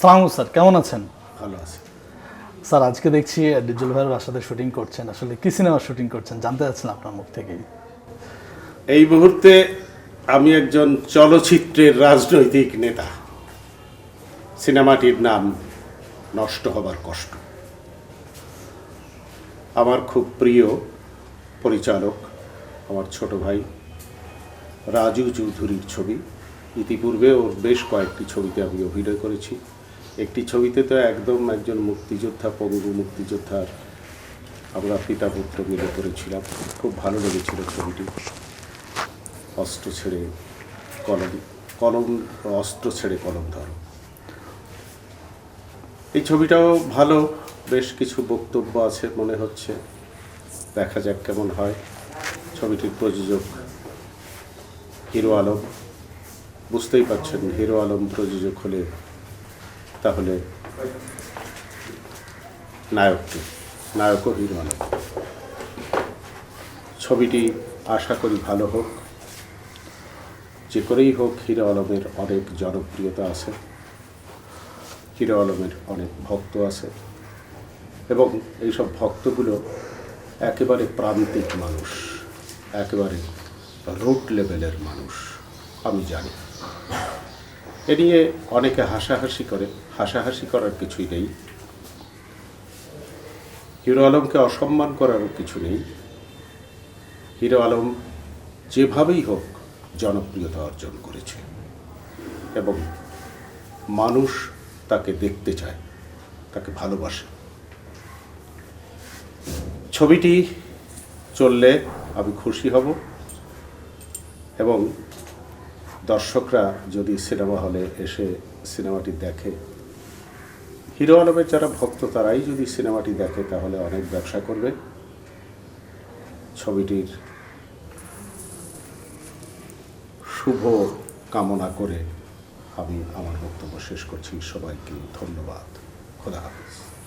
সালাম স্যার। কেমন আছেন? ভালো আছি। স্যার আজকে দেখছি ডিজল ভাইয়ের বাসাতে শুটিং করছেন। আসলে কি সিনেমা শুটিং করছেন? জানতে চাচ্ছিলাম আপনার মুখ থেকেই। এই মুহূর্তে আমি একজন চলচ্চিত্রের রাজনৈতিক নেতা। সিনেমাটির নাম নষ্ট হবার কষ্ট। আমার খুব প্রিয় পরিচালক আমার ছোট ভাই রাজু চৌধুরীর ছবি। ইতিপূর্বে ওর বেশ কয়েকটি ছবিতে আমি অভিনয় করেছি। একটি ছবিতে তো একদম একজন মুক্তিযোদ্ধা, পঙ্গু মুক্তিযোদ্ধার আমরা পিতা পুত্র মিলে করেছিলাম। খুব ভালো লেগেছিল ছবিটি। অস্ত্র ছেড়ে কলম কলম, অস্ত্র ছেড়ে কলম ধরো। এই ছবিটাও ভালো, বেশ কিছু বক্তব্য আছে মনে হচ্ছে। দেখা যাক কেমন হয়। ছবিটির প্রযোজক হিরো আলম। বুঝতেই পারছেন, হিরো আলম প্রযোজক হলে তাহলে নায়ককে হিরো আলম ছবিটি আশা করি ভালো হোক। যে করেই হোক, হিরো আলমের অনেক জনপ্রিয়তা আছে। হিরো আলমের অনেক ভক্ত আছে। এবং এইসব ভক্তগুলো একেবারে প্রান্তিক মানুষ, একেবারে রুট লেভেলের মানুষ, আমি জানি। এ নিয়ে অনেকে হাসাহাসি করে। হাসাহাসি করার কিছুই নেই। হিরো আলমকে অসম্মান করারও কিছু নেই। হিরো আলম যেভাবেই হোক জনপ্রিয়তা অর্জন করেছে এবং মানুষ তাকে দেখতে চায়, তাকে ভালোবাসে। ছবিটি চললে আমি খুশি হব এবং দর্শকরা যদি সিনেমা হলে এসে সিনেমাটি দেখে। হিরো আলমের যারা ভক্ত, তারাই যদি সিনেমাটি দেখে, তাহলে অনেক ব্যবসা করবে। ছবিটির শুভ কামনা করে আমি আমার বক্তব্য শেষ করছি। সবাইকে ধন্যবাদ। খোদা হাফিজ।